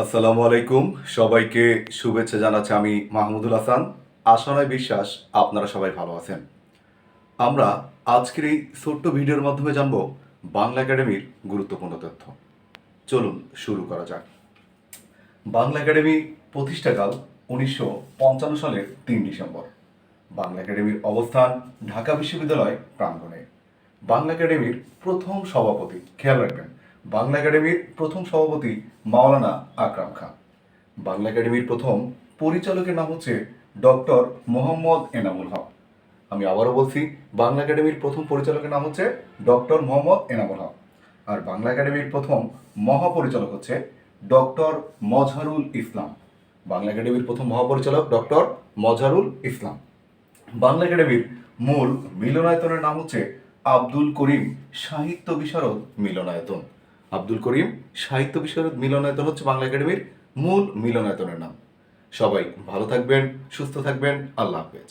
আসসালামু আলাইকুম। সবাইকে শুভেচ্ছা জানাচ্ছি আমি মাহমুদুল হাসান। আশারায় বিশ্বাস, আপনারা সবাই ভালো আছেন। আমরা আজকের এই ছোট্ট ভিডিওর মাধ্যমে জানব বাংলা একাডেমির গুরুত্বপূর্ণ তথ্য। চলুন শুরু করা যাক। বাংলা একাডেমি প্রতিষ্ঠাকাল উনিশশো পঞ্চান্ন সালের তিন ডিসেম্বর। বাংলা একাডেমির অবস্থান ঢাকা বিশ্ববিদ্যালয় প্রাঙ্গণে। বাংলা একাডেমির প্রথম সভাপতি, খেয়াল রাখবেন বাংলা একাডেমির প্রথম সভাপতি মাওলানা আকরাম খান। বাংলা একাডেমির প্রথম পরিচালকের নাম হচ্ছে ডক্টর মোহাম্মদ এনামুল হক। আমি আবারও বলছি, বাংলা একাডেমির প্রথম পরিচালকের নাম হচ্ছে ডক্টর মোহাম্মদ এনামুল হক। আর বাংলা একাডেমির প্রথম মহাপরিচালক হচ্ছে ডক্টর মজহারুল ইসলাম। বাংলা একাডেমির প্রথম মহাপরিচালক ডক্টর মজহারুল ইসলাম। বাংলা একাডেমির মূল মিলনায়তনের নাম হচ্ছে আব্দুল করিম সাহিত্য বিশারদ মিলনায়তন। আব্দুল করিম, সাহিত্য বিশারদ মিলনায়তন হচ্ছে বাংলা একাডেমির মূল মিলনায়তনের নাম। সবাই ভালো থাকবেন, সুস্থ থাকবেন, আল্লাহ হাফেজ।